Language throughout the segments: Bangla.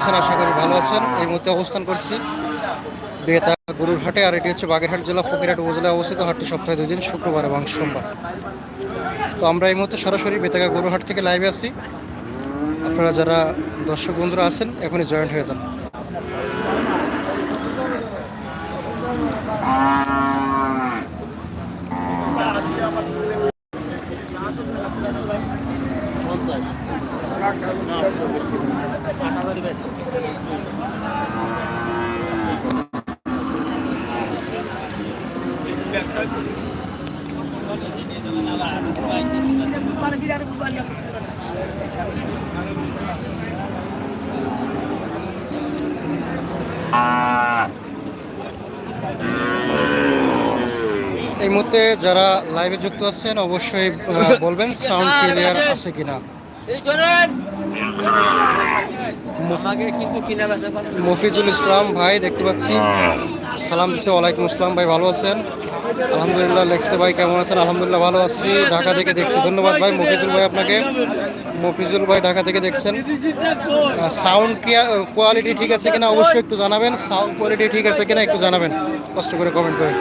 আছেন আশা করি ভালো আছেন। এই মুহূর্তে অবস্থান করছি বেতা গরুর হাটে আর এটি হচ্ছে বাগেরহাট জেলা, ফকিরহাট উপজেলায় অবস্থিত। হাটটি সপ্তাহে দুই দিন, শুক্রবার এবং সোমবার। তো আমরা এই মুহূর্তে সরাসরি বেতাগা গরুর হাট থেকে লাইভে আছি। আপনারা যারা দর্শক বন্ধুরা আছেন, এখনই জয়েন্ট হয়ে যান। এই মুহূর্তে যারা লাইভে যুক্ত আছেন অবশ্যই বলবেন সাউন্ড ক্লিয়ার আছে কিনা। মফিজুল ইসলাম ভাই দেখতে পাচ্ছি। সালাম দিচ্ছে ওয়ালাইকুম আসসালাম ভাই ভালো আছেন? আলহামদুলিল্লাহ লেখছে ভাই কেমন আছেন? আলহামদুলিল্লাহ ভালো আছি। ঢাকা থেকে দেখছি। ধন্যবাদ ভাই মফিজুল ভাই আপনাকে। মফিজুল ভাই ঢাকা থেকে দেখছেন। সাউন্ড কোয়ালিটি ঠিক আছে কিনা? অবশ্যই একটু জানাবেন। সাউন্ড কোয়ালিটি ঠিক আছে কিনা? একটু জানাবেন। কষ্ট করে কমেন্ট করে।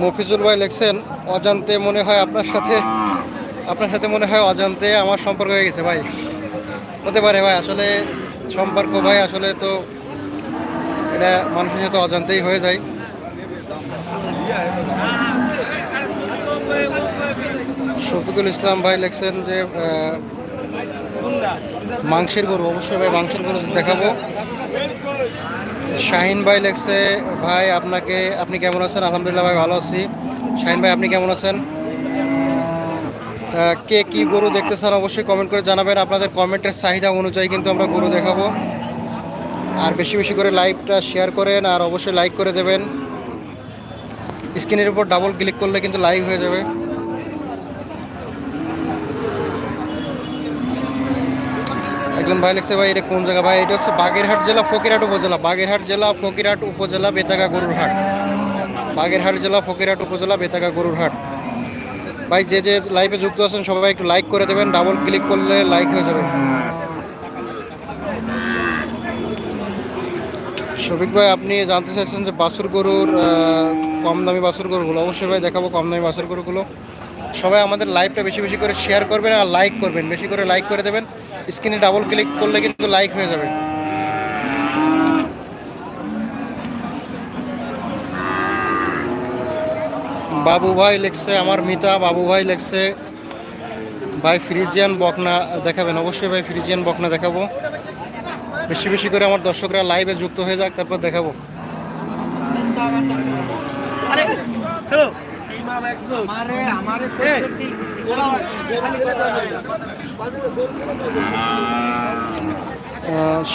মফিজুল ভাই লেখছেন, অজান্তে মনে হয় আপনার সাথে আপনার সাথে মনে হয় অজান্তে আমার সম্পর্ক হয়ে গেছে ভাই। হতে পারে ভাই, আসলে সম্পর্ক ভাই আসলে তো এটা মানুষের সাথে অজান্তেই হয়ে যায়। শফিকুল ইসলাম ভাই লেখছেন যে মাংসের গরু, অবশ্যই ভাই মাংসের গরু দেখাবো। শাহিন ভাই লেখছে, ভাই, আপনাকে, আপনি কেমন আছেন? আলহামদুলিল্লাহ ভাই ভালো আছি। শাহিন ভাই, আপনি কেমন আছেন? কে কি গরু দেখতে চান, অবশ্যই কমেন্ট করে জানাবেন। আপনাদের কমেন্টের চাহিদা অনুযায়ী কিন্তু আমরা গরু দেখাবো। আর বেশি বেশি করে লাইভটা শেয়ার করেন আর অবশ্যই লাইক করে দেবেন। স্ক্রিনের উপর ডাবল ক্লিক করলে কিন্তু লাইভ হয়ে যাবে। একজন ভাই লিখছে, ভাই, এটা কোন জায়গা? ভাই, এটা হচ্ছে বাগেরহাট জেলা, ফকিরহাট উপজেলা। বাগেরহাট জেলা, ফকিরহাট উপজেলা, বেতাগা গরুরহাট বাগেরহাট জেলা, ফকিরহাট উপজেলা, বেতাগা গরুরহাট ভাই, যে যে লাইভে যুক্ত আছেন, সবাই একটু লাইক করে দেবেন। ডাবল ক্লিক করলে লাইক হয়ে যাবে। শফিক ভাই, আপনি জানতে চাইছেন যে বাছুর গরুর কম দামি বাছুর গরুগুলো? অবশ্যই ভাই, দেখাবো কম দামি বাছুর গরুগুলো। সবাই আমাদের লাইভটা বেশি বেশি করে শেয়ার করবেন আর লাইক করবেন। বেশি করে লাইক করে দেবেন। স্ক্রিনে ডাবল ক্লিক করলে কিন্তু লাইক হয়ে যাবে। বাবু ভাই লেখছে, আমার মিতা, বাবু ভাই লেখছে, ভাই ফ্রিজিয়ান বকনা দেখাবেন। অবশ্যই ভাই ফ্রিজিয়ান বকনা দেখাবো। বেশি বেশি করে আমার দর্শকরা লাইভে যুক্ত হয়ে যাক তারপর দেখাবো।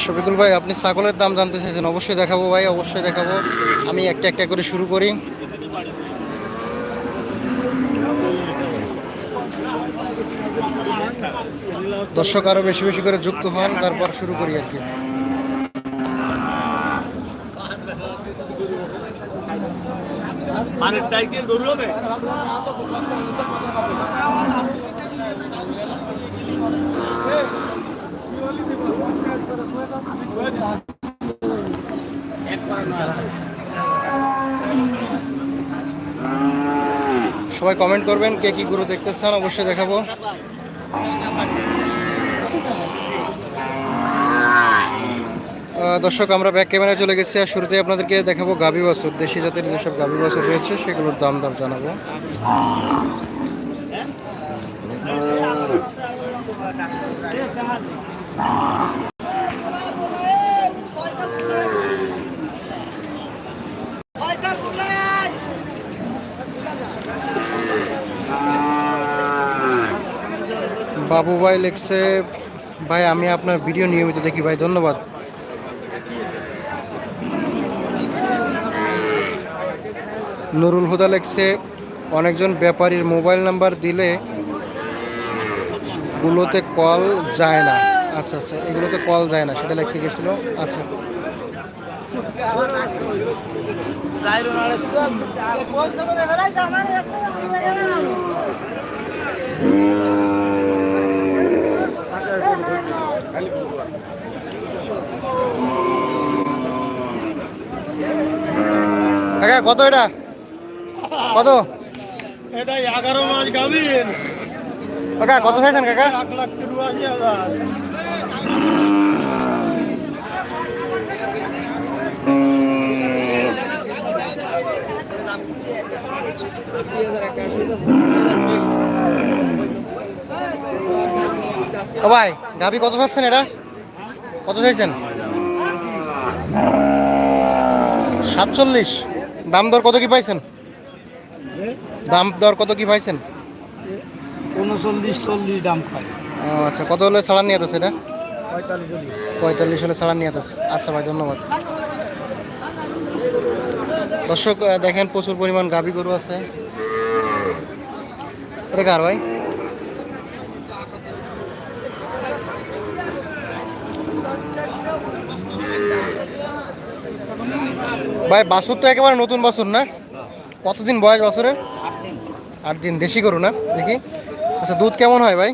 শফিকুল ভাই আপনি ছাগলের দাম জানতে চাইছেন অবশ্যই দেখাবো ভাই অবশ্যই দেখাবো। আমি একটা একটা করে শুরু করি। দর্শক আরও বেশি বেশি করে যুক্ত হন তারপর শুরু করি আর কি। মানে টাইকে গরু হবে সবাই কমেন্ট করবেন কে কি গুরু দেখতে চান অবশ্যই দেখাবো। দর্শক, আমরা ব্যাক ক্যামেরায় চলে গেছি আর শুরুতে আপনাদেরকে দেখাবো গাভী বাছুর, দেশি জাতের যেসব গাভী বাছুর রয়েছে, সেগুলোর দাম দর জানাব। বাবু ভাই লিখছে, ভাই, আমি আপনার ভিডিও নিয়মিত দেখি, ভাই, ধন্যবাদ। নুরুল হুদা লেখছে, অনেকজন ব্যাপারীর মোবাইল নাম্বার দিলে গুলোতে কল যায় না। আচ্ছা আচ্ছা এগুলোতে কল যায় না, সেটা লিখতে গেছিল। আচ্ছা। কত এটা? কত? এটা এগারো মাস গাভীর। কাকা কত চাইছেন কাকা? এক লাখ হাজার। ও ভাই গাভি কত চাচ্ছেন এটা? কত চাইছেন? সাতচল্লিশ। দাম দর কত কি পাইছেন? দাম দর কত কি পাইছেন? উনচল্লিশ চল্লিশ দাম ও, আচ্ছা কত হলে ছাড়া নিয়ে আছে এটা? পঁয়তাল্লিশ হলে। ছাড়া নিয়ে আছে আচ্ছা ভাই ধন্যবাদ। দর্শক দেখেন প্রচুর পরিমাণ গাভি গরু আছে। এটা কার ভাই? ভাই বাসুর তো একেবারে নতুন বাছুর না? কতদিন বয়স বছরের? আট দিন দেশি গরু না? দেখি। আচ্ছা দুধ কেমন হয় ভাই?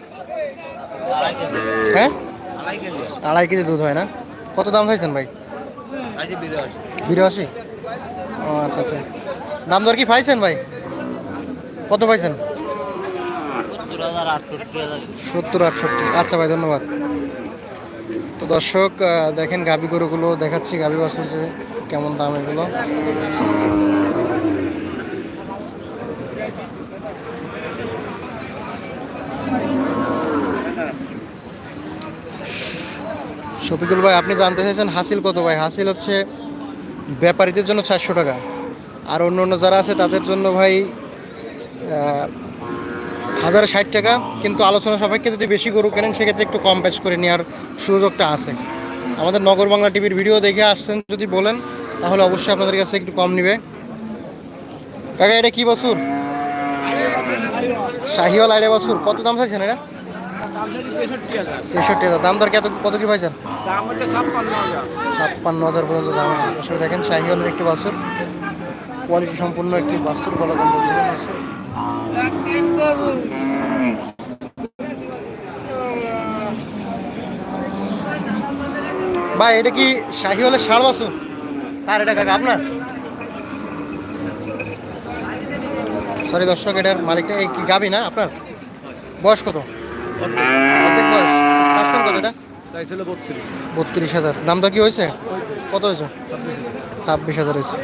হ্যাঁ? আড়াই কেজি দুধ হয় না? কত দাম চাইছেন ভাই? বিরাশি। ও আচ্ছা আচ্ছা। দাম দর কি পাইছেন ভাই? কত পাইছেন? সত্তর, আটষট্টি। আচ্ছা ভাই, ধন্যবাদ। তো দর্শক দেখেন গাবি গরুগুলো, দেখাচ্ছি গাবি বাছুর যে কেমন দাম এগুলো। শফিকুল ভাই, আপনি জানতে চাইছেন হাসিল কত ভাই? হাসিল হচ্ছে ব্যাপারীদের জন্য চারশো টাকা। আর অন্য অন্য যারা আছে, তাদের জন্য ভাই হাজার ষাট টাকা। কিন্তু আলোচনা সাপেক্ষে যদি বেশি গরু কেনেন, সেক্ষেত্রে একটু কম প্যাচ করে নেওয়ার সুযোগটা আছে। আমাদের নগর বাংলা টিভির ভিডিও দেখে আসছেন, যদি বলেন, তাহলে অবশ্যই আপনাদের কাছে একটু কম নিবে। কাকা, এটা কি বছর? শাহিওয়াল আইডে বছর। কত দাম চাইছেন এটা? তেষট্টি হাজার। দাম দর কত কত কি পাইছেন? ছাপ্পান্ন হাজার। পর্যন্ত দাম আছে আসলে দেখেন শাহিওয়ালের একটি বাছুর। কোয়ালিটি সম্পূর্ণ একটি বাছুর বলা আছে? ভাই এটা কি শাহিওয়ালের ষাড় বাছুর? কার এটা কাকা আপনার? সরি দর্শক এটার মালিকটা এই কি গাবি না আপনার? বয়স কত? অর্ধেক বয়স। চাচ্ছেন কত এটা? বত্রিশ। বত্রিশ হাজার। দামটা কি হয়েছে? কত হয়েছে? ছাব্বিশ হাজার। হয়েছে।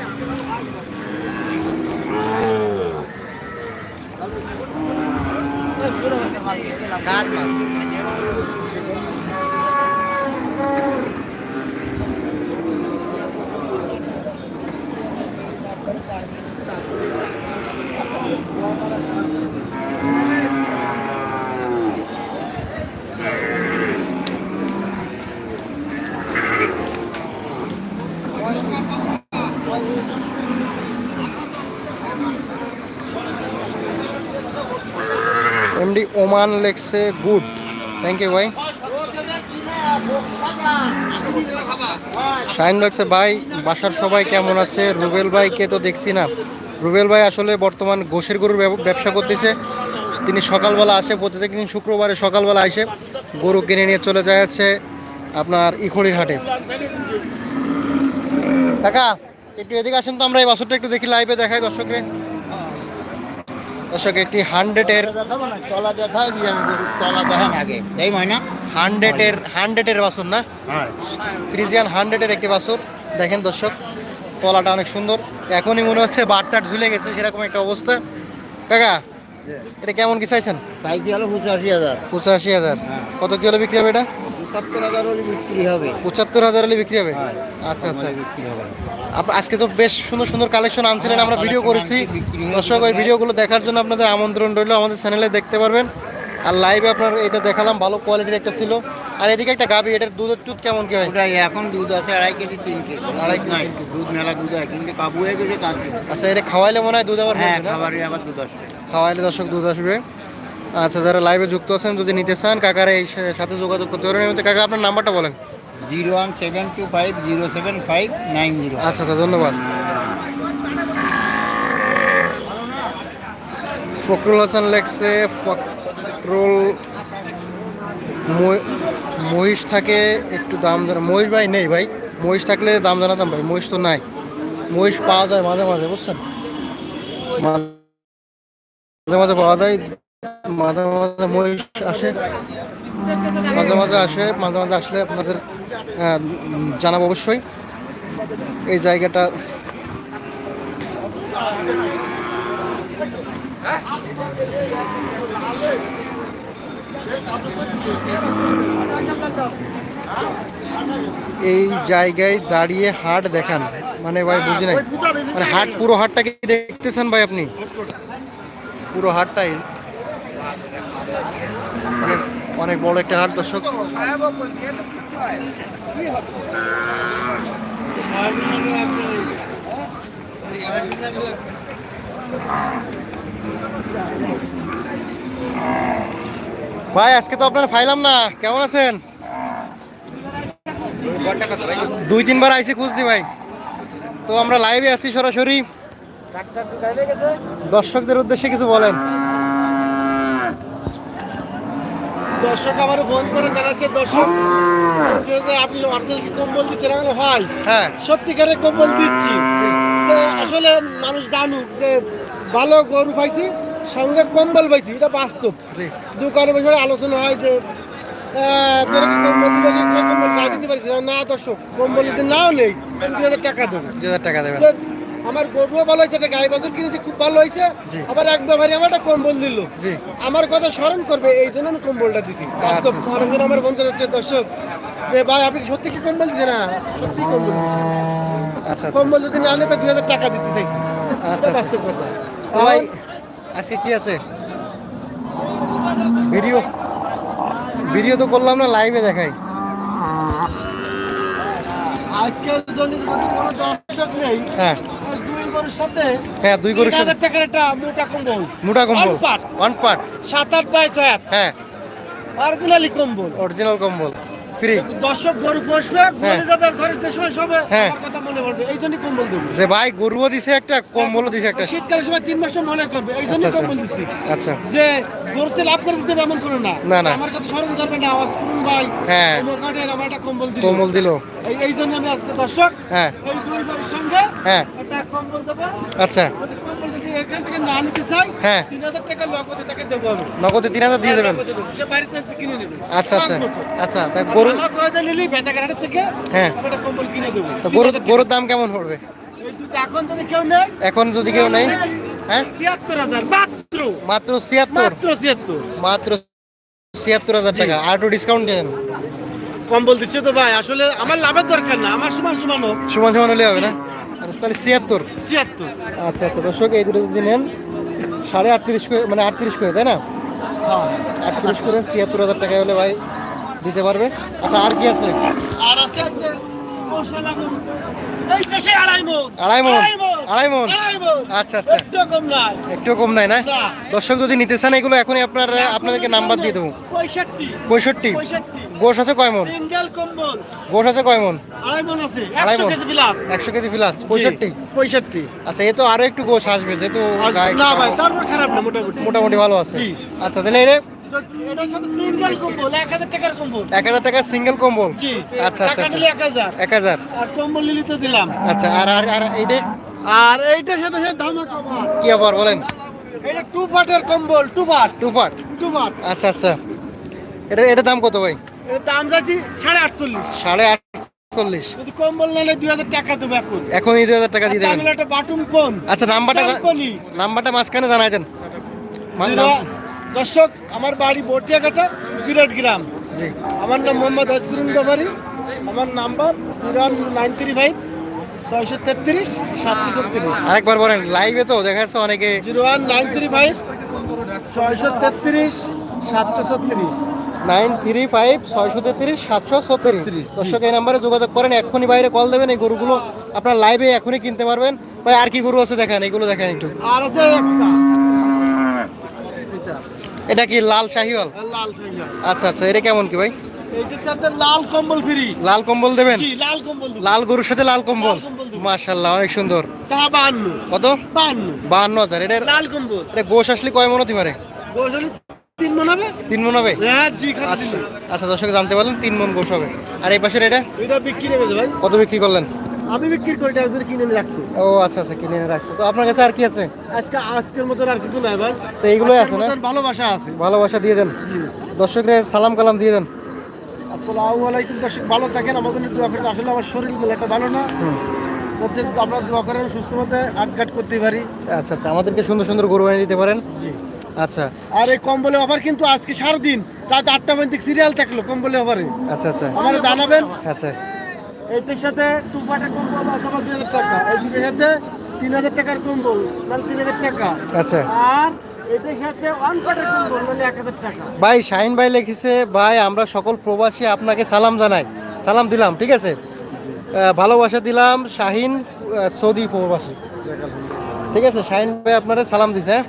এমডি ওমান লেখছে গুড থ্যাংক ইউ ভাই. শাহিন লেখছে ভাই, বাসার সবাই কেমন আছে? রুবেল ভাইকে তো দেখছি না। রুবেল ভাই আসলে বর্তমান গোশের গরুর ব্যব- ব্যবসা করতেছে। তিনি সকালবেলা আসে প্রতিদিন শুক্রবারে সকালবেলা আসে গরু কিনে নিয়ে চলে যায় হচ্ছে আপনার ইখড়ির হাটে। কাকা একটু এদিকে আসেন তো আমরা এই বছরটা একটু দেখি লাইভে দেখাই দর্শকরে। দর্শক একটি হান্ড্রেডের তলা তলা দেখান আগে ময়না হান্ড্রেডের হান্ড্রেডের বাছুর না? হ্যাঁ। ফ্রিজিয়ান হান্ড্রেডের একটি বাছুর। দেখেন দর্শক তলাটা অনেক সুন্দর। এখনই মনে হচ্ছে বাটটাট ঝুলে গেছে সেরকম একটা অবস্থা। কাকা এটা কেমন কি চাইছেন? হলো পঁচাশি হাজার। পঁচাশি হাজার। হ্যাঁ। কত কি হলে বিক্রি হবে এটা? সত্তর হাজার হলে বিক্রি হবে। পঁচাত্তর হাজার হলে বিক্রি হবে। আচ্ছা আচ্ছা। বিক্রি হবে। আজকে তো বেশ সুন্দর সুন্দর কালেকশন আনছিলেন আমরা ভিডিও করেছি। হয়ে দর্শক ওই। ভিডিওগুলো দেখার জন্য আপনাদের আমন্ত্রণ রইল আমাদের চ্যানেলে দেখতে পারবেন। আর লাইভে আপনার এটা দেখালাম ভালো কোয়ালিটির একটা ছিল। আর এদিকে একটা গাবি এটার দুধের দুধ কেমন কি হয়? এখন দুধ আছে আড়াই কেজি তিন কেজি। আড়াই নাই দুধ মেলা দুধ হয় কিন্তু কাবু হয়ে গেছে তার। আচ্ছা এটা খাওয়াইলে মনে হয় দুধ আবার হ্যাঁ খাবারে আবার দুধ আসবে। খাওয়াইলে দর্শক দুধ আসবে। আচ্ছা যারা লাইভে যুক্ত আছেন যদি নিতে চান কাকার এই সাথে যোগাযোগ করতে পারেন। কাকা আপনার নাম্বারটা বলেন। Zero one seven two five zero seven five nine zero. আচ্ছা আচ্ছা ধন্যবাদ। ফখরুল হাসান লেখছে মই- মহিষ থাকে একটু দাম জানা মহিষ ভাই নেই ভাই মহিষ থাকলে দাম জানাতাম ভাই মহিষ তো নাই মহিষ পাওয়া যায় মাঝে মাঝে বুঝছেন? মাঝে মাঝে পাওয়া যায় মাঝে মাঝে মহিষ আসে মাঝে মাঝে আসে মাঝে মাঝে আসলে আপনাদের উম, জানাব অবশ্যই এই জায়গাটা এই জায়গায় দাঁড়িয়ে হাট দেখান। মানে ভাই বুঝি নাই। মানে হাট, পুরো হাটটা কি দেখতেছেন ভাই আপনি? পুরো হাটটাই। অনেক অনেক বড় একটা হাট, দর্শক। ভাই আজকে তো আপনার ফাইলাম না। কেমন আছেন? দুই তিনবার আইসি খুঁজছি ভাই। তো আমরা লাইভে আছি সরাসরি। দর্শকদের উদ্দেশ্যে কিছু বলেন। দর্শক আমার ফোন করে জানাচ্ছে দর্শক আপনি অর্ধেক কম্বল দিচ্ছেন? আমি বললাম, হ্যাঁ। সত্যিকারের কম্বল দিচ্ছি। আসলে মানুষ জানুক যে ভালো গরু পাইছি। সঙ্গে কম্বল পাইছি এটা বাস্তব। দোকানে বসে আলোচনা হয় যে দিবে না। দর্শক কম্বল যদি নাও নেই দুই হাজার টাকা দেবো। দুই হাজার টাকা দেবেন তো আমার গরুও ভালো হয়েছে একটা গায়ে বাজার কিনেছি খুব ভালো হয়েছে। আবার এক ব্যাপারে আমার একটা কম্বল দিল। আমার কথা স্মরণ করবে এই জন্য আমি কম্বলটা দিছি। বাস্তব। আচ্ছা। অনেকজন আমার করেছে দর্শক। যে ভাই আপনি সত্যি কি কম্বল না সত্যি কম্বল আচ্ছা আচ্ছা। কম্বল যদি না আনে তো দুই হাজার টাকা দিতে চাইছি। আচ্ছা, বাস্তব কথা। ভাই আজকে কি আছে? ভিডিও ভিডিও তো করলাম না লাইভে দেখাই। আজকে যদি কোনো দর্শক নেই হ্যাঁ। সাথে হ্যাঁ দুই গরুর সাথে। হাজার টাকার একটা মোটা কম্বল। মোটা কম্বল। ওয়ান পার্ট সাত আট বাই ছয়। আট হ্যাঁ। অরিজিনালি কম্বল। অরিজিনাল কম্বল। ফ্রি দর্শক গরু বসবে হ্যাঁ। ঘরে যাবে যে সময় সবে হ্যাঁ। কথা মনে পড়বে। এই জন্যই কম্বল দেবো। যে ভাই গরুও দিছে একটা কম্বলও দিছে একটা। শীতকালের সময় তিন মাসটা মনে করবে এই জন্য আচ্ছা, আচ্ছা। কম্বল আচ্ছা। যে গরুতে লাভ করে দিতে এমন করে না। না, না। আমার কথা স্মরণ করবে না আওয়াজ করুন ভাই। হ্যাঁ। আমার একটা কম্বল দিল। কম্বল দিল। এই- জন্য আমি আজকে দর্শক হ্যাঁ। এই দুই সঙ্গে হ্যাঁ। একটা কম্বল দেবো। আচ্ছা। এখান থেকে না নিতে চাই হ্যাঁ। তিন হাজার টাকা লগতে তাকে দেবো আমি। নগদে তিন হাজার দিয়ে দেবেন? সে বাড়িতে কিনে নেবে। আচ্ছা আচ্ছা। আচ্ছা তা গরু সহায়তা নিলি থেকে হ্যাঁ। একটা কম্বল কিনে দেবো। তো গরু গরুর দাম কেমন পড়বে? এখন যদি কেউ নেয় এখন যদি কেউ নেই হ্যাঁ? ছিয়াত্তর হাজার মাত্র। মাত্র ছিয়াত্তর? মাত্র ছিয়াত্তর। মাত্র ছিয়াত্তর হাজার টাকা। আর একটু ডিসকাউন্ট দেন। কম্বল দিচ্ছে তো ভাই। আসলে আমার লাভের দরকার না। আমার সমান সমান হোক। সমান সমান হলে হবে না? তাহলে ছিয়াত্তর। ছিয়াত্তর। আচ্ছা আচ্ছা দর্শক এই দুটো যদি নেন সাড়ে আটত্রিশ করে মানে আটত্রিশ করে তাই না? আটত্রিশ করে ছিয়াত্তর হাজার টাকা হলে ভাই দিতে পারবে। আচ্ছা আর কি আছে? আর আছে আড়াই মন। মন? আচ্ছা আচ্ছা। একটু কম নাই না। দর্শক যদি নিতে চান এগুলো এখনই আপনার আপনাদেরকে নাম্বার দিয়ে দেবো। পঁয়ষট্টি। গোশ আছে কয় মন? গোশ আছে কয় মন? আড়াই মন একশো কেজি প্লাস পঁয়ষট্টি? পঁয়ষট্টি। আচ্ছা এ তো আরও একটু গোশ আসবে যেহেতু মোটামুটি। ভালো আছে। আচ্ছা তাহলে এর তো এটার সাথে সিঙ্গেল কম্বল এক হাজার টাকার কম্বল এক হাজার টাকা সিঙ্গেল কম্বল আচ্ছা, আচ্ছা, টাকা আচ্ছা। নিলে এক হাজার। আর কম্বল নিলে তো দিলাম। আচ্ছা আর আর আর এইটা আর এইটার সাথে সাথে ধামাকা অফার কি আবার বলেন? এটা টু পার্টের কম্বল two part two part two part আচ্ছা আচ্ছা। এটা দাম কত ভাই? এর দাম যাচ্ছি সাড়ে আটচল্লিশ। সাড়ে আটচল্লিশ। যদি কম্বল নিলে দুই হাজার টাকা দেবো এখন। এখনই দুই হাজার টাকা দিয়ে দেবেন। একটা বাটুম কোন আচ্ছা নাম্বারটা নাম্বারটা মাঝখানে জানাই দেন। দর্শক আমার বাড়ি বটিয়াঘাটা বিরাট গ্রাম। আমার নাম মোহাম্মদ হসকুরুন বাবারি আমার number zero nine three five ছয়শো তেত্রিশ সাতশো ছত্রিশ। আরেকবার বলেন লাইভে তো দেখা যাচ্ছে অনেকে। Zero one nine three five ছয়শো তেত্রিশ সাতশো ছত্রিশ। নাইন থ্রি ফাইভ ছয়শো তেত্রিশ সাতশো ছত্রিশ। দর্শক এই নাম্বারে যোগাযোগ করেন এক্ষুনি বাইরে কল দেবেন এই গরুগুলো আপনার লাইভে এখনই কিনতে পারবেন। ভাই আর কি গরু আছে দেখেন এগুলো দেখেন একটু। আর আছে একটা। এটা? এটা কি লাল শাহিওয়াল? লাল সাইকেল আচ্ছা আচ্ছা এটা কেমন কি ভাই? এইটার সাথে লাল কম্বল ফ্রি। লাল কম্বল দেবেন? জি লাল কম্বল লাল গরুর সাথে লাল কম্বল? লাল মাশাল্লাহ অনেক সুন্দর। তা কত? বাহান্ন বাহান্ন হাজার। এটা লাল কম্বল। এটা গোশ আসলে কয় মন হতে পারে? তিন মন হবে। তিন মন হবে? হ্যাঁ জি আচ্ছা আচ্ছা দর্শক জানতে পারলেন তিন মন গোশ হবে। আর এই পাশের এটা? এটা বিক্রি ভাই। কত বিক্রি করলেন? আমি বিক্রি করি এটা একজন কিনে এনে রাখছি। ও আচ্ছা আচ্ছা কিনে এনে রাখছে। তো আপনার কাছে আর কি আছে? আজকে আজকের মতন আর কিছু নাই ভাই। তো এইগুলোই আছে না? ভালোবাসা আছে। ভালোবাসা দিয়ে দেন। জি। দর্শকরে সালাম কালাম দিয়ে দেন। আসসালামু আলাইকুম দর্শক ভালো থাকেন আমাদের দোয়া করেন। আসলে আমার শরীর একটা ভালো না। যাতে আমরা দোয়া করেন সুস্থ মতে আটঘাট করতে পারি। আচ্ছা আচ্ছা আমাদেরকে সুন্দর সুন্দর গরু এনে দিতে পারেন। জি। আচ্ছা। আর এই কম্বলে অফার কিন্তু আজকে সারাদিন। রাত আটটা পর্যন্ত সিরিয়াল থাকল কম্বলে অফারে। আচ্ছা আচ্ছা। আমার জানাবেন। আচ্ছা। এইটার সাথে টু অথবা দুই হাজার টাকা। এই দুটোর সাথে তিন হাজার টাকার কম্বল মানে তিন হাজার টাকা। আচ্ছা। আর এটার ভাই শাহিন ভাই লিখেছে ভাই আমরা সকল প্রবাসী আপনাকে সালাম জানাই। সালাম দিলাম ঠিক আছে? ভালোবাসা দিলাম শাহিন সৌদি প্রবাসী। ঠিক আছে শাহিন ভাই আপনারা সালাম দিছে হ্যাঁ?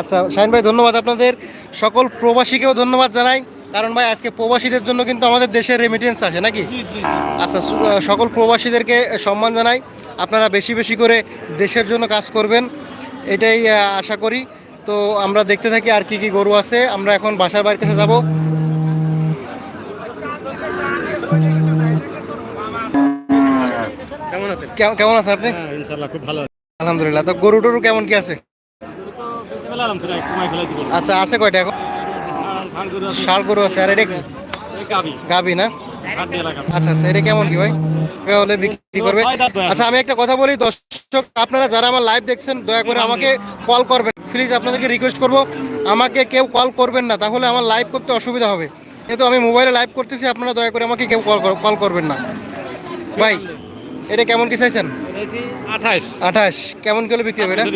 আচ্ছা শাহিন ভাই ধন্যবাদ আপনাদের। সকল প্রবাসীকেও ধন্যবাদ জানাই। কারণ ভাই আজকে প্রবাসীদের জন্য কিন্তু আমাদের দেশের রেমিটেন্স আসে নাকি? আচ্ছা সকল প্রবাসীদেরকে সম্মান জানাই। আপনারা বেশি বেশি করে দেশের জন্য কাজ করবেন এটাই আশা করি। তো আমরা দেখতে থাকি আর কি কি গরু আছে। আমরা এখন বাসার বাড়ির কাছে যাব। কেমন আছেন? কেমন আছেন আপনি? হ্যাঁ ইনশাআল্লাহ খুব ভালো আলহামদুলিল্লাহ। তো গরু টরু কেমন কি আছে? আচ্ছা আছে কয়টা এখন? আছে। গরু আছে আর এটা কি? গাবি। না? আচ্ছা আচ্ছা এটা কেমন কি ভাই? হলে বিক্রি করবে। আচ্ছা আমি একটা কথা বলি দর্শক আপনারা যারা আমার লাইভ দেখছেন দয়া করে আমাকে কল করবেন। প্লিজ আপনাদেরকে রিকোয়েস্ট করব আমাকে কেউ কল করবেন না তাহলে আমার লাইভ করতে অসুবিধা হবে। যেহেতু আমি মোবাইলে লাইভ করতেছি আপনারা দয়া করে আমাকে কেউ কল কল করবেন না। ভাই এটা কেমন কি চাইছেন? আঠাইশ আঠাশ। কেমন কি হলে বিক্রি হবে এটা?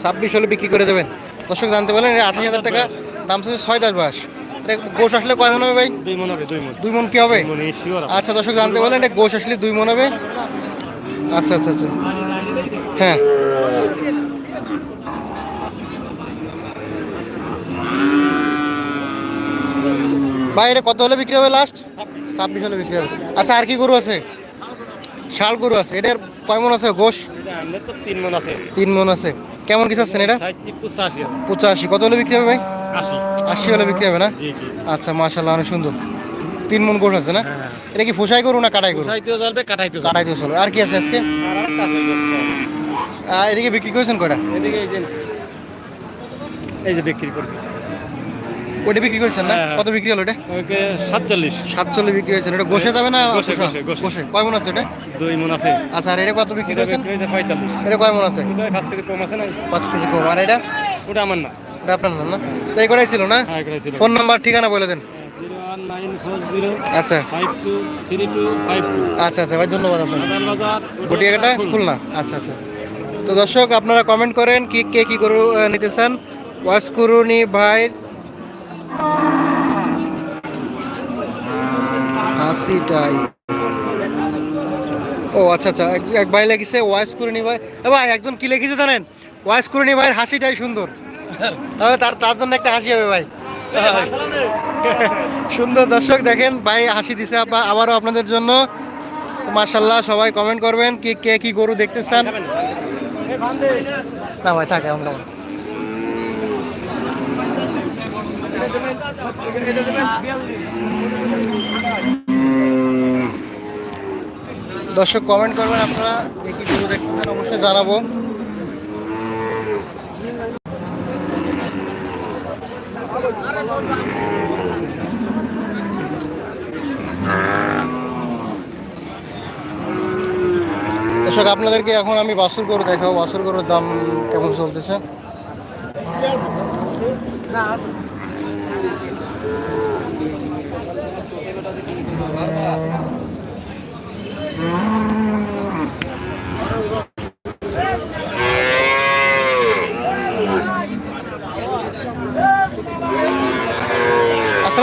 ছাব্বিশ হলে বিক্রি করে দেবেন। দর্শক জানতে পারলেন এটা আঠাশ হাজার টাকা দাম চাচ্ছে ছয় দশ বাস এটা গোশ আসলে কয় মন হবে ভাই? দুই মন হবে দুই মন। দুই মন কি হবে? আচ্ছা দর্শক জানতে পারলেন এটা গোশ আসলে দুই মন হবে? আচ্ছা আচ্ছা আচ্ছা। হ্যাঁ। ভাই এটা কত হলে বিক্রি হবে লাস্ট ছাব্বিশ হলে বিক্রি হবে। আচ্ছা আর কি গরু আছে? শাল গরু আছে। এটার কয় মন আছে? গোশ? তিন মন আছে। তিন মন আছে। কেমন কিছু আছেন এটা? পঁচাশি। কত হলে বিক্রি হবে ভাই? আশি হলে বিক্রি হবে না? আচ্ছা মাশাল্লাহ অনেক সুন্দর। তিন মন গোশ আছে না? হ্যাঁ এটা কি ফোসাই গরু না কাটাই গরু? চলবে কাটাইতেও আর কি আছে আজকে? এদিকে বিক্রি করেছেন কয়টা? এদিকে এই যে বিক্রি করবে। ওটা বিক্রি করেছেন না? হ্যাঁ। কত বিক্রি হলো এটা সাতচল্লিশ। সাতচল্লিশ বিক্রি হয়েছে। এটা গোশে যাবে না। গোশে কয় মন আছে এটা দুই মন আছে। আচ্ছা আর এটা কত বিক্রি করেছেন? পঁয়তাল্লিশ। এটা কয় মন আছে? ওটা পাঁচ কেজি কম আছে নাই পাঁচ কেজি কম। আর এটা? ওটা আমার না। এটা আপনার না, না? তো এই কটাই ছিল না? হ্যাঁ ফোন নাম্বার ঠিকানা বলে দেন। আচ্ছা। আচ্ছা আচ্ছা ভাই ধন্যবাদ গটিয়াঘাটা খুলনা আচ্ছা আচ্ছা আচ্ছা। তো দর্শক আপনারা কমেন্ট করেন কি কে কি গরু নিতে চান। ওয়াশ করুনি ভাই হাসিটাই ও আচ্ছা আচ্ছা এক- এক ভাই লেগেছে ওয়াইস করুনি ভাই ভাই একজন কি লিখেছে জানেন? ওয়াইস করুনি ভাইয়ের হাসিটাই সুন্দর। তাহলে তার তার জন্য একটা হাসি হবে ভাই। সুন্দর দর্শক দেখেন ভাই হাসি দিছে আবার- আবারও আপনাদের জন্য মাশাল্লাহ সবাই কমেন্ট করবেন কি কে কি গরু দেখতে চান। না ভাই থাকে এখন কেমন দর্শক কমেন্ট করবেন আপনারা কে দেখতেছেন অবশ্যই জানাব। দর্শক আপনাদেরকে এখন আমি বাসুর গরু দেখাবো। বাসুর গরুর দাম কেমন চলতেছে?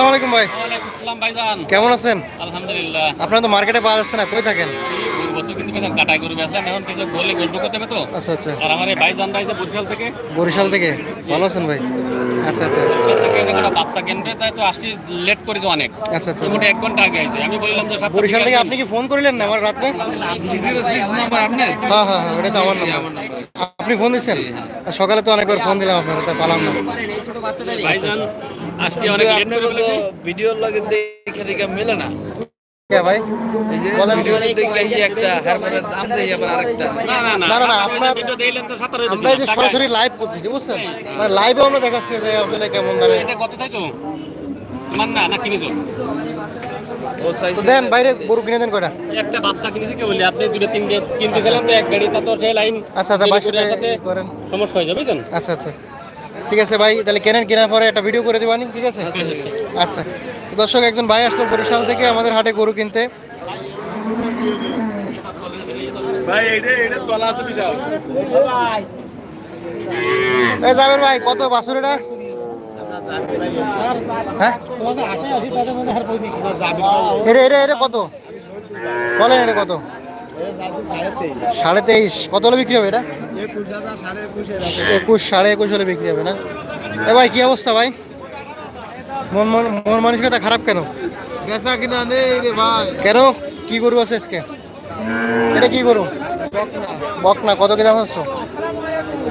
আলাইকুম ভাই। ভাইজান। কেমন আছেন? আলহামদুলিল্লাহ। আপনার তো মার্কেটে পাওয়া যাচ্ছে না কই থাকেন? বছর কিন্তু বেতন কাটাই গরু বেচলাম এখন কিছু বললে গরু ঢুকতে হবে তো। আচ্ছা আচ্ছা। আর আমার এই ভাইজান ভাই বরিশাল থেকে। বরিশাল থেকে? ভালো আছেন ভাই? আচ্ছা আচ্ছা। বরিশাল থেকে এখানে বাচ্চা কিনবে তাই তো আসতে লেট করেছে অনেক। আচ্ছা আচ্ছা। মোটামুটি এক ঘণ্টা আগে আইছে। আমি বললাম যে বরিশাল থেকে আপনি কি ফোন করলেন না আমার রাত্রে? জিরো সিক্স নাম্বার আপনার হ্যাঁ হ্যাঁ হ্যাঁ ওটা তো আমার নাম্বার আপনি ফোন দিচ্ছেন? সকালে তো অনেকবার ফোন দিলাম আপনার তাই পালাম না। ভাইজান আসতে অনেক লেট করে ফেলেছে। ভিডিওর লগে দেখে দেখে মেলে না? ভাই? বলেন। ভিডিও দেখে এই একটা হারবারের দাম দেই আবার আরেকটা। না না না না, না, না, আপনি আপনার- ভিডিও দিলেন তো সাতটা রয়েছে আমরা যে সরাসরি লাইভ করতেছি বুঝছেন? মানে লাইভে আমরা দেখাচ্ছি যে আসলে কেমন দামে। এটা কত চাইছো? তোমার না না কিনেছো? ও তো চাইছে দেন বাইরে গরু কিনে দেন কয়টা? একটা বাচ্চা কিনেছি কে বলি আপনি দুটো তিনটে কিনতে গেলাম তো এক গাড়ি তা তো সেই লাইন আচ্ছা আচ্ছা সমস্যা হয়ে যাবে আচ্ছা আচ্ছা। ঠিক আছে ভাই তাহলে কেনেন কেনার পরে একটা ভিডিও করে দিবানি ঠিক আছে? আচ্ছা দর্শক একজন ভাই আসলো বরিশাল থেকে আমাদের হাটে গরু কিনতে। যাবেন ভাই কত বাছুর এটা? হ্যাঁ? এটা এটা এটা কত? বলেন এটা কত? সাড়ে তেইশ। কত হলে বিক্রি হবে এটা? একুশ সাড়ে একুশ হলে বিক্রি হবে না? এ ভাই কি অবস্থা ভাই? মন মন মন মানসিকতা খারাপ কেন? বেচা কিনা নেই রে ভাই। কেন? কি গরু আছে আজকে? এটা কি গরু? বক না কত কি দাম হচ্ছে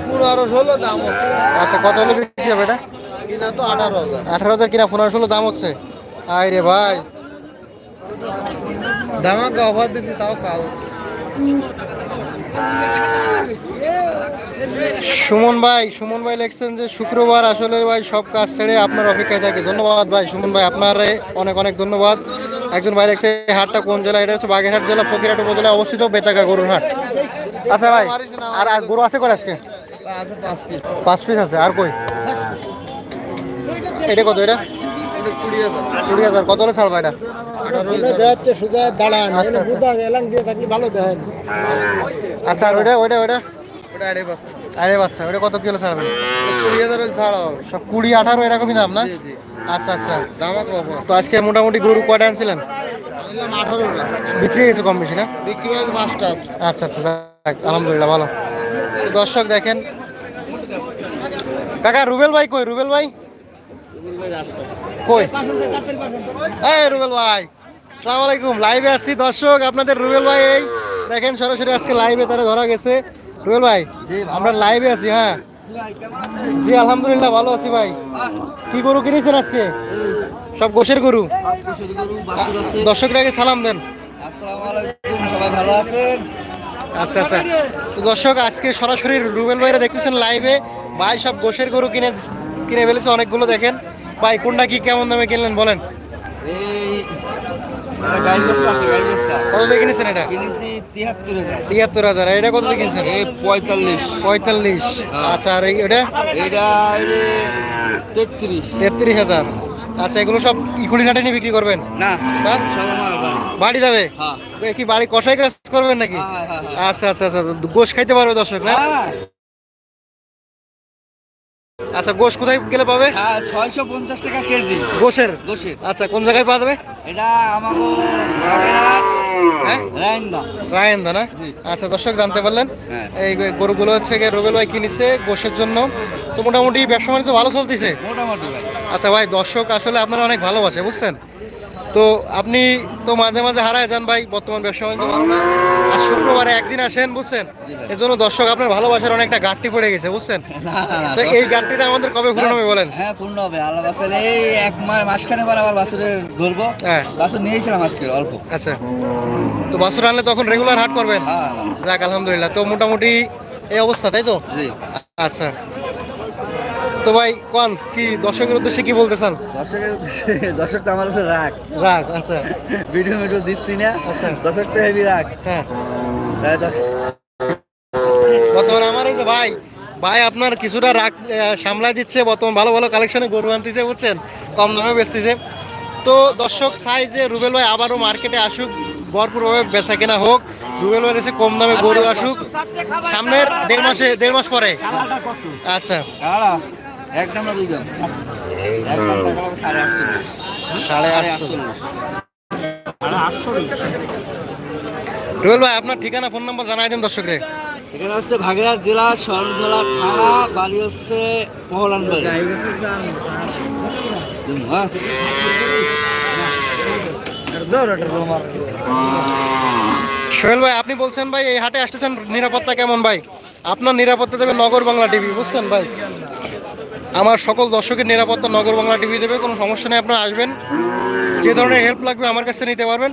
পনেরো ষোলো দাম হচ্ছে আচ্ছা কত হলে বিক্রি হবে এটা? কিনা তো আঠারো হাজার। আঠারো হাজার কিনা পনেরো ষোলো দাম হচ্ছে। আয় রে ভাই। দামাকে অফার দিচ্ছি তাও কাজ সুমন ভাই সুমন ভাই লিখছেন যে শুক্রবার আসলে ভাই সব কাজ ছেড়ে আপনার অপেক্ষায় থাকে। ধন্যবাদ ভাই, সুমন ভাই, আপনার অনেক অনেক ধন্যবাদ। একজন ভাই লিখছে হাটটা কোন জেলা? এটা হচ্ছে বাগেরহাট জেলা, ফকিরহাট উপজেলায় অবস্থিত বেতাকা গরুর হাট। আচ্ছা ভাই, আর আর গরু আছে কয় আজকে? পাঁচ পিস আছে, আর কই? এটা কত, এটা? কুড়ি হাজার। কত হলে ছাড়বা এটা? দেখাচ্ছে সোজা দাঁড়ান। বুদা এলাং দিয়ে থাকলে ভালো দেখেন। আচ্ছা ওইটা ওইটা ওইটা? ওটা আরে বাচ্চা আরে বাচ্চা ওইটা কত কিলো ছাড়বেন? কুড়ি হাজার ছাড়া। হবে সব কুড়ি আঠারো এরকমই দাম না? জি, জি। আচ্ছা আচ্ছা। তো আজকে মোটামুটি গরু কয়টা আনছিলেন? আঠারোটা বিক্রি হয়েছে কম বেশি না? বিক্রি হয়েছে পাঁচটা আচ্ছা আচ্ছা আলহামদুলিল্লাহ ভালো। দর্শক দেখেন। কাকা রুবেল ভাই কই? রুবেল ভাই? কই? এই রুবেল ভাই। সালাম আলাইকুম। লাইভে আসছি দর্শক আপনাদের রুবেল ভাই এই। দেখেন সরাসরি আজকে লাইভে তারা ধরা গেছে। রুবেল ভাই আমরা লাইভে আছি হ্যাঁ। জি আলহামদুলিল্লাহ ভালো আছি ভাই। কি গরু কিনেছেন আজকে? সব গোশের গরু? দর্শকরাকে সালাম দেন। আচ্ছা আচ্ছা। তো দর্শক আজকে সরাসরি রুবেল ভাইরা দেখতেছেন লাইভে ভাই সব গোশের গরু কিনে কিনে ফেলেছে অনেকগুলো দেখেন। ভাই কোনটা কি কেমন দামে কিনলেন বলেন। এই কত দিয়ে কিনেছেন এটা? তিয়াত্তর হাজার। এটা কত দিয়ে কিনছেন? পঁয়তাল্লিশ। পঁয়তাল্লিশ। আচ্ছা আর এটা? তেত্রিশ। তেত্রিশ হাজার। আচ্ছা এগুলো সব ইকুড়ি ঘাটে নিয়ে বিক্রি করবেন? না বাড়ি। যাবে? হ্যাঁ। কি বাড়ি কষাই কাজ করবেন নাকি? হ্যাঁ, হ্যাঁ, হ্যাঁ। আচ্ছা আচ্ছা আচ্ছা। গোশ খাইতে পারবে দর্শক না? হ্যাঁ, আচ্ছা গোশ কোথায় গেলে পাবে? ছয়শো পঞ্চাশ টাকা কেজি। গোশের? গোসের আচ্ছা কোন জায়গায় পাওয়া যাবে? এটা হ্যাঁ? রায়ন্দা। না? আচ্ছা দর্শক জানতে পারলেন। হ্যাঁ। এই গরুগুলো হচ্ছে গিয়ে রুবেল ভাই কিনেছে গোশের জন্য। তো মোটামুটি ব্যবসা বাণিজ্য ভালো চলতেছে? মোটামুটি আচ্ছা ভাই দর্শক আসলে আপনারা অনেক ভালোবাসে বুঝছেন? তো আপনি তো মাঝে মাঝে হারায় যান ভাই বর্তমান ব্যবসা বাণিজ্য না। আর শুক্রবারে একদিন আসেন বুঝছেন? এজন্য দর্শক আপনার ভালোবাসার অনেকটা ঘাটতি পড়ে গেছে বুঝছেন? তো এই ঘাটতিটা আমাদের কবে পূরণ হবে বলেন? হ্যাঁ পূর্ণ হবে। আল্লাহ বাসাল এই এক মাস মাসখানে পর আবার বাসুরের ধরবো। হ্যাঁ। বাসুর নিয়েছিলাম আজকে অল্প। আচ্ছা। তো বাসুর আনলে তখন রেগুলার হাট করবেন? হ্যাঁ যাক আলহামদুলিল্লাহ। তো মোটামুটি এই অবস্থা তাই তো? আচ্ছা। তো ভাই কোন? কি দর্শকের উদ্দেশ্যে কি বলতে চান দর্শকের দর্শক তো আমার উপরে রাগ। রাগ আচ্ছা। ভিডিও ভিডিও দিচ্ছি না। আচ্ছা। দর্শক তো হেভি রাগ। হ্যাঁ। দর্শক বর্তমানে আমার এই যে ভাই ভাই আপনার কিছুটা রাগ আহ, সামলাই দিচ্ছে বর্তমান ভালো ভালো কালেকশনে গরু আনতেছে বুঝছেন? কম দামে বেচতেছে। তো দর্শক চাই যে রুবেল ভাই আবারও মার্কেটে আসুক ভরপুরভাবে বেচা কেনা হোক রুবেল ভাই এসে কম দামে গরু আসুক। সামনের দেড় মাসে দেড় মাস পরে। আচ্ছা। একদম না দুই দাম? একদম সাড়ে আটশো সাড়ে সাড়ে আটশো আটশো রুবেল ভাই আপনার ঠিকানা ফোন নাম্বার জানাই দেন দর্শকরে। এখানে হচ্ছে ভাগড়ার জেলা শরণখোলা থানা বাড়ি হচ্ছে মহলান বাড়ি হ্যাঁ? সোহেল ভাই আপনি বলছেন ভাই এই হাটে আসতেছেন নিরাপত্তা কেমন ভাই? আপনার নিরাপত্তা দেবে নগর বাংলা টিভি বুঝছেন ভাই? আমার সকল দর্শকের নিরাপত্তা নগর বাংলা টিভি দেবে কোনো সমস্যা নেই আপনারা আসবেন। যে ধরনের হেল্প লাগবে আমার কাছে নিতে পারবেন।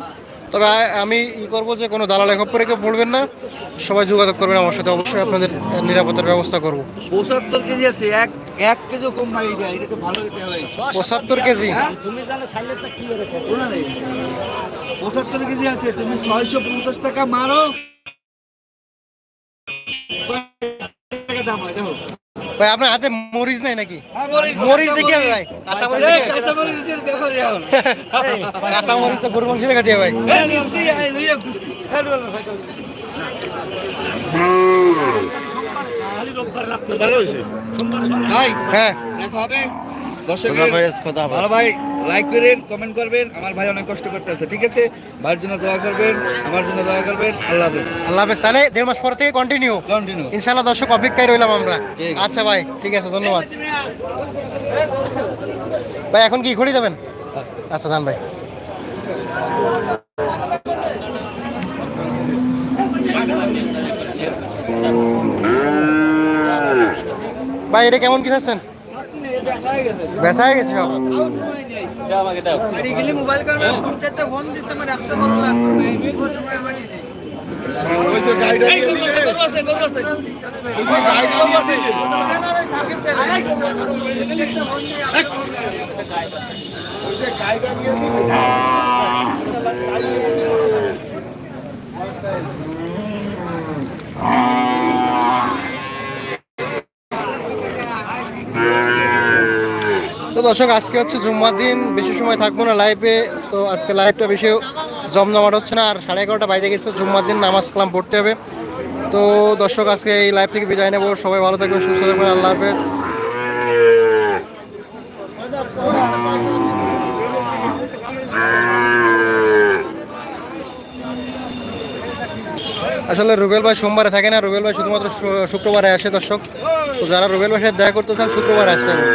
তবে আমি ই করব যে কোনো দালাল খপ্পরে কেউ পড়বেন না। সবাই যোগাযোগ করবেন আমার সাথে অবশ্যই আপনাদের নিরাপত্তার ব্যবস্থা করব। পঁচাত্তর কেজি আছে এক এক কেজি কম দেয় এটা তো ভালো পঁচাত্তর কেজি? তুমি জানো সাইলেন্সটা কি করে শোনা নেই। পঁচাত্তর কেজি আছে তুমি ছয়শো পঞ্চাশ টাকা মারো। টাকা দাম হয়? দেখো। ভাই আপনার হাতে মরিচ নাই নাকি? হ্যাঁ, মরিচ, দেখি ভাই। কাঁচা মরিচ কাঁচা মরিচের ব্যাপার কাঁচা মরিচ তো গরু মাংস দেখা দিয়ে ভাই ঘুরছি। ভাই হ্যাঁ। ভাই। লাইক করেন কমেন্ট করবেন আমার ভাই অনেক কষ্ট করতে আছে ঠিক আছে? ভাইয়ের জন্য দোয়া করবেন আমার জন্য দোয়া করবেন আল্লাহ হাফেজ। আল্লাহ হাফেজ তাহলে দেড় মাস পর থেকে কন্টিনিউ কন্টিনিউ ইনশাল্লাহ দর্শক অপেক্ষায় রইলাম আমরা। আচ্ছা ভাই ঠিক আছে ধন্যবাদ। ভাই এখন কি ঘড়ি দেবেন? আচ্ছা যান ভাই। ভাই এটা কেমন কি চাচ্ছেন? বেচা হয়ে গেছে সব। দাও আমাকে দাও তো দর্শক, আজকে হচ্ছে জুম্মার দিন, বেশি সময় থাকব না লাইভে তো আজকে লাইভটা বেশি জমজমাট হচ্ছে না। আর সাড়ে এগারোটা বাইরে গেছে, জুম্মার দিন নামাজ কালাম পড়তে হবে। তো দর্শক, আজকে এই লাইভ থেকে বিদায় নেব। সবাই ভালো থাকবেন, সুস্থ থাকবেন, আল্লাহ হাফেজ। আসলে রুবেল ভাই সোমবারে থাকে না, রুবেল ভাই শুধুমাত্র শুক্রবারে আসে দর্শক। তো যারা রুবেল ভাই সাথে দেখা করতে চান, শুক্রবারে হবে।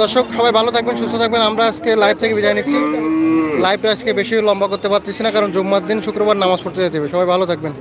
দর্শক, সবাই ভালো থাকবেন, সুস্থ থাকবেন। আমরা আজকে লাইভ থেকে বিদায় নিচ্ছি। লাইভটা আজকে বেশি লম্বা করতে পারতেছি না, কারণ জুম্মার দিন শুক্রবার নামাজ পড়তে যেতে হবে। সবাই ভালো থাকবেন।